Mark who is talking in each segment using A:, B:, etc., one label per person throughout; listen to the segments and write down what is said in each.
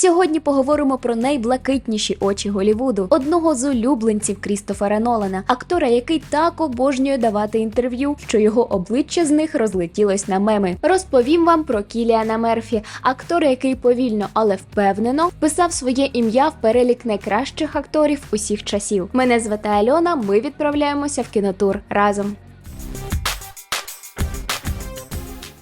A: Сьогодні поговоримо про найблакитніші очі Голівуду, одного з улюбленців Крістофера Нолана, актора, який так обожнює давати інтерв'ю, що його обличчя з них розлетілось на меми. Розповім вам про Кіліана Мерфі, актора, який повільно, але впевнено вписав своє ім'я в перелік найкращих акторів усіх часів. Мене звати Альона. Ми відправляємося в кінотур разом.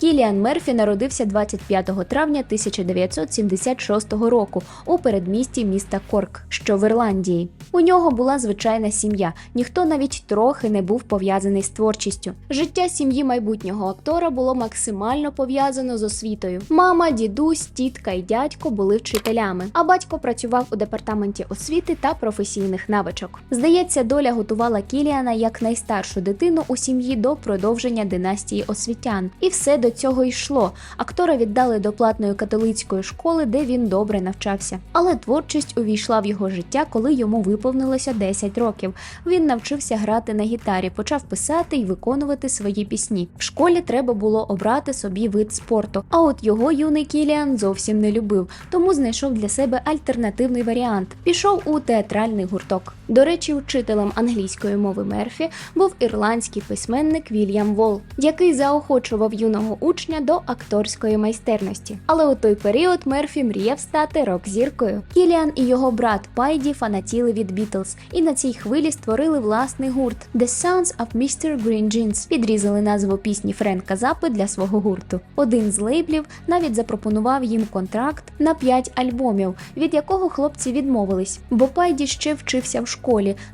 A: Кіліан Мерфі народився 25 травня 1976 року у передмісті міста Корк, що в Ірландії. У нього була звичайна сім'я, ніхто навіть трохи не був пов'язаний з творчістю. Життя сім'ї майбутнього актора було максимально пов'язано з освітою. Мама, дідусь, тітка і дядько були вчителями, а батько працював у департаменті освіти та професійних навичок. Здається, доля готувала Кіліана як найстаршу дитину у сім'ї до продовження династії освітян, і все до цього йшло. Актора віддали до платної католицької школи, де він добре навчався. Але творчість увійшла в його життя, коли йому виповнилося 10 років. Він навчився грати на гітарі, почав писати і виконувати свої пісні. В школі треба було обрати собі вид спорту. А от його юний Кіліан зовсім не любив, тому знайшов для себе альтернативний варіант. Пішов у театральний гурток. До речі, учителем англійської мови Мерфі був ірландський письменник Вільям Вол, який заохочував юного учня до акторської майстерності. Але у той період Мерфі мріяв стати рок-зіркою. Кіліан і його брат Пайді фанатіли від Бітлз, і на цій хвилі створили власний гурт The Sounds of Mr. Green Jeans. Підрізали назву пісні Френка Запи для свого гурту. Один з лейблів навіть запропонував їм контракт на 5 альбомів, від якого хлопці відмовились, бо Пайді ще вчився в школі,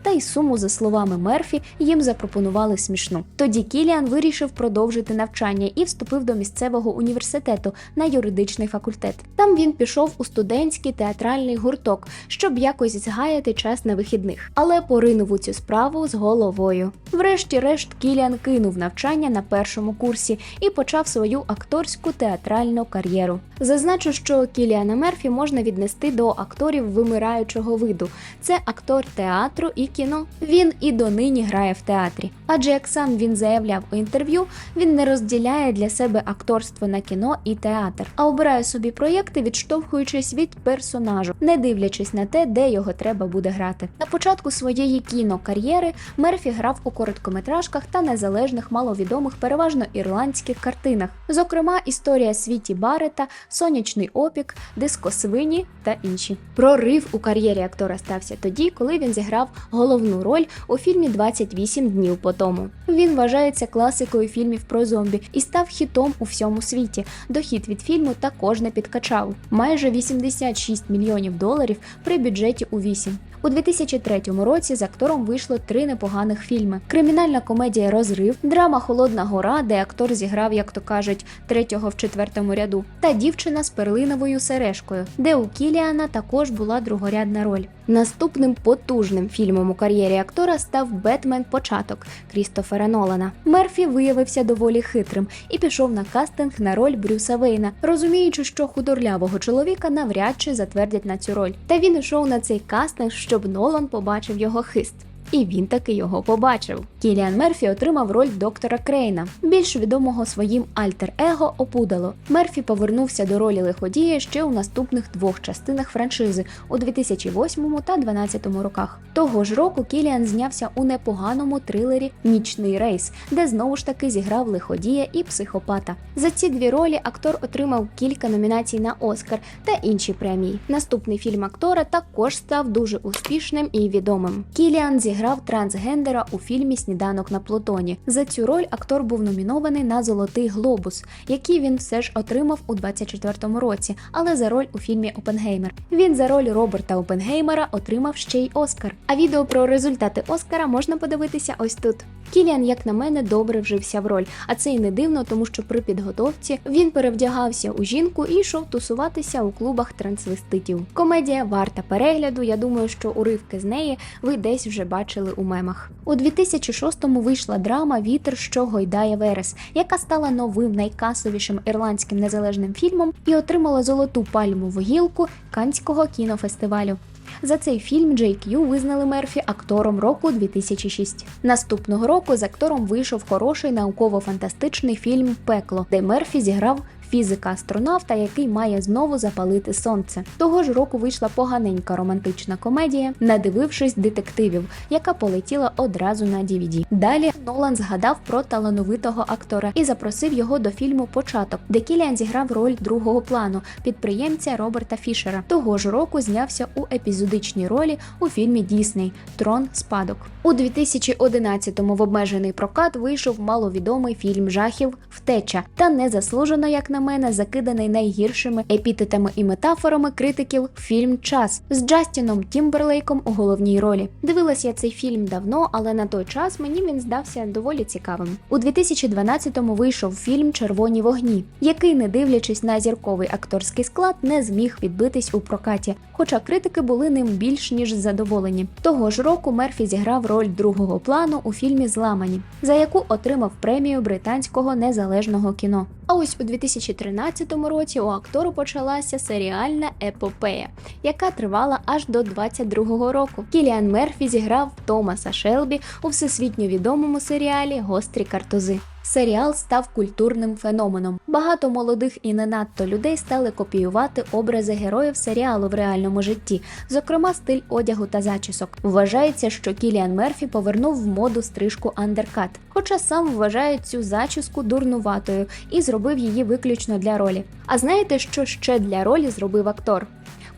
A: та й суму, за словами Мерфі, їм запропонували смішну. Тоді Кіліан вирішив продовжити навчання і вступив до місцевого університету на юридичний факультет. Там він пішов у студентський театральний гурток, щоб якось згаяти час на вихідних, але поринув у цю справу з головою. Врешті-решт, Кіліан кинув навчання на першому курсі і почав свою акторську театральну кар'єру. Зазначу, що Кіліана Мерфі можна віднести до акторів вимираючого виду. Це актор театру і кіно. Він і донині грає в театрі. Адже як сам він заявляв у інтерв'ю, він не розділяє для себе акторство на кіно і театр, а обирає собі проєкти, відштовхуючись від персонажу, не дивлячись на те, де його треба буде грати. На початку своєї кінокар'єри Мерфі грав у короткометражках та незалежних маловідомих, переважно ірландських картинах, зокрема історія світі Барета, Сонячний опік, Дискосвині та інші. Прорив у кар'єрі актора стався тоді, коли він зіграв головну роль у фільмі «28 днів по тому. Він вважається класикою фільмів про зомбі і став хітом у всьому світі. Дохід від фільму також не підкачав майже 86 мільйонів доларів при бюджеті у 8. У 2003 році з актором вийшло три непоганих фільми: кримінальна комедія Розрив, драма Холодна гора, де актор зіграв, як то кажуть, третього в четвертому ряду, та дівчина з перлиновою сережкою, де у Кіліана також була другорядна роль. Наступним потужним фільмом у кар'єрі актора став Бетмен Початок Крістофера Нолана. Мерфі виявився доволі хитрим і пішов на кастинг на роль Брюса Вейна, розуміючи, що худорлявого чоловіка навряд чи затвердять на цю роль. Та він ішов на цей кастинг, щоб Нолан побачив його хист. І він таки його побачив. Кіліан Мерфі отримав роль доктора Крейна, більш відомого своїм альтер-его Опудало. Мерфі повернувся до ролі лиходія ще у наступних двох частинах франшизи у 2008 та 2012 роках. Того ж року Кіліан знявся у непоганому трилері Нічний рейс, де знову ж таки зіграв лиходія і психопата. За ці дві ролі актор отримав кілька номінацій на Оскар та інші премії. Наступний фільм актора також став дуже успішним і відомим. Кіліан зіграв трансгендера у фільмі Сніданок на Плутоні. За цю роль актор був номінований на Золотий глобус, який він все ж отримав у 24-му році, але за роль у фільмі Опенгеймер. Він за роль Роберта Опенгеймера отримав ще й Оскар. А відео про результати Оскара можна подивитися ось тут. Кіліан, як на мене, добре вжився в роль, а це й не дивно, тому що при підготовці він перевдягався у жінку і йшов тусуватися у клубах трансвеститів. Комедія варта перегляду. Я думаю, що уривки з неї ви десь вже бачили у мемах. У 2006-му вийшла драма Вітер, що гойдає Верес, яка стала новим найкасовішим ірландським незалежним фільмом і отримала золоту пальмову гілку Канського кінофестивалю. За цей фільм JQ визнали Мерфі актором року 2006. Наступного року з актором вийшов хороший науково-фантастичний фільм Пекло, де Мерфі зіграв фізика-астронавта, який має знову запалити сонце. Того ж року вийшла поганенька романтична комедія, надивившись детективів, яка полетіла одразу на DVD. Далі Нолан згадав про талановитого актора і запросив його до фільму Початок, де Кіліан зіграв роль другого плану підприємця Роберта Фішера. Того ж року знявся у епізодичній ролі у фільмі Дісней Трон Спадок. У 2011-му в обмежений прокат вийшов маловідомий фільм жахів Втеча та незаслужено, як на мене, закиданий найгіршими епітетами і метафорами критиків фільм Час з Джастіном Тімберлейком у головній ролі. Дивилась я цей фільм давно, але на той час мені він здався доволі цікавим. У 2012-му вийшов фільм Червоні вогні, який, не дивлячись на зірковий акторський склад, не зміг відбитись у прокаті, хоча критики були ним більш ніж задоволені. Того ж року Мерфі зіграв роль другого плану у фільмі Зламані, за яку отримав премію британського незалежного кіно. А ось у 2013 році у актору почалася серіальна епопея, яка тривала аж до 22-го року. Кіліан Мерфі зіграв Томаса Шелбі у всесвітньо відомому серіалі Гострі картузи. Серіал став культурним феноменом. Багато молодих і не надто людей стали копіювати образи героїв серіалу в реальному житті, зокрема стиль одягу та зачісок. Вважається, що Кіліан Мерфі повернув в моду стрижку андеркат, хоча сам вважає цю зачіску дурнуватою і зробив її виключно для ролі. А знаєте, що ще для ролі зробив актор?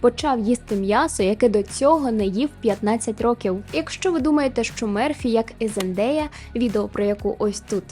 A: Почав їсти м'ясо, яке до цього не їв 15 років. Якщо ви думаєте, що Мерфі, як і Зендея, відео про яку ось тут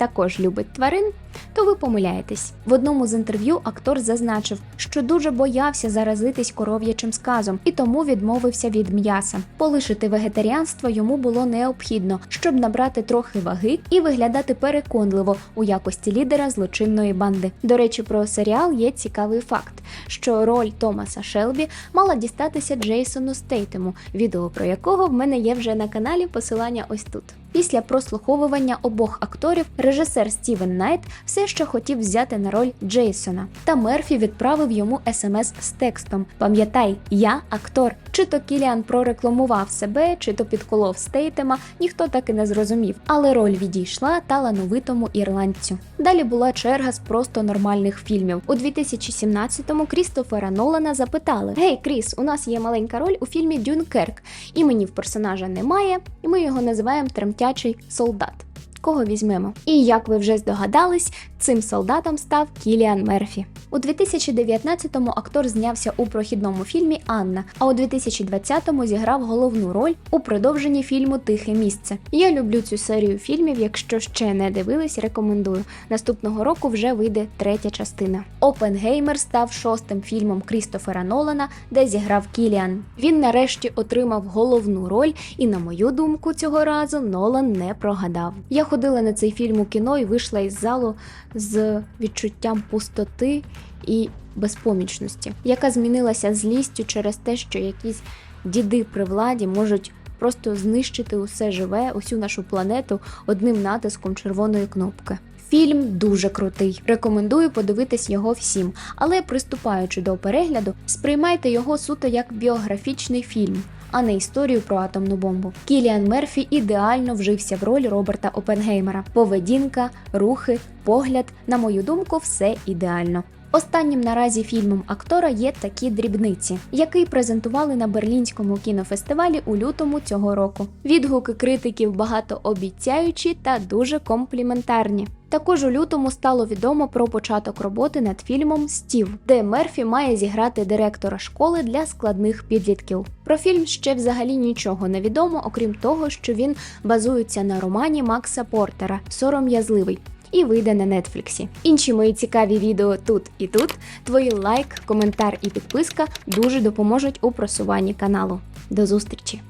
A: також любить тварин, то ви помиляєтесь. В одному з інтерв'ю актор зазначив, що дуже боявся заразитись коров'ячим сказом і тому відмовився від м'яса. Полишити вегетаріанство йому було необхідно, щоб набрати трохи ваги і виглядати переконливо у якості лідера злочинної банди. До речі, про серіал є цікавий факт, що роль Томаса Шелбі мала дістатися Джейсону Стейтему, відео про якого в мене є вже на каналі. Посилання ось тут. Після прослуховування обох акторів режисер Стівен Найт все ще хотів взяти на роль Джейсона, та Мерфі відправив йому смс з текстом: Пам'ятай, я актор. Чи то Кіліан прорекламував себе, чи то підколов Стейтема, ніхто так і не зрозумів. Але роль відійшла талановитому ірландцю. Далі була черга з просто нормальних фільмів. У 2017-му Крістофера Нолана запитали: Гей, Кріс, у нас є маленька роль у фільмі Дюнкерк. Іменів персонажа немає, і ми його називаємо Тремтячий солдат. Кого візьмемо? І як ви вже здогадались, цим солдатом став Кіліан Мерфі. У 2019-му актор знявся у прохідному фільмі Анна, а у 2020-му зіграв головну роль у продовженні фільму Тихе місце. Я люблю цю серію фільмів. Якщо ще не дивились, рекомендую. Наступного року вже вийде третя частина. Опенгеймер став шостим фільмом Крістофера Нолана, де зіграв Кіліан. Він нарешті отримав головну роль, і, на мою думку, цього разу Нолан не прогадав. Я ходила на цей фільм у кіно і вийшла із залу з відчуттям пустоти і безпомічності, яка змінилася злістю через те, що якісь діди при владі можуть просто знищити усе живе, усю нашу планету одним натиском червоної кнопки. Фільм дуже крутий. Рекомендую подивитись його всім, але приступаючи до перегляду, сприймайте його суто як біографічний фільм. А не історію про атомну бомбу. Кіліан Мерфі ідеально вжився в роль Роберта Опенгеймера. Поведінка, рухи, погляд, на мою думку, все ідеально. Останнім наразі фільмом актора є такі дрібниці, який презентували на Берлінському кінофестивалі у лютому цього року. Відгуки критиків багатообіцяючі та дуже компліментарні. Також у лютому стало відомо про початок роботи над фільмом Стів, де Мерфі має зіграти директора школи для складних підлітків. Про фільм ще взагалі нічого не відомо, окрім того, що він базується на романі Макса Портера Сором'язливий. І вийде на нетфліксі. Інші мої цікаві відео тут і тут. Твої лайк, коментар і підписка дуже допоможуть у просуванні каналу. До зустрічі!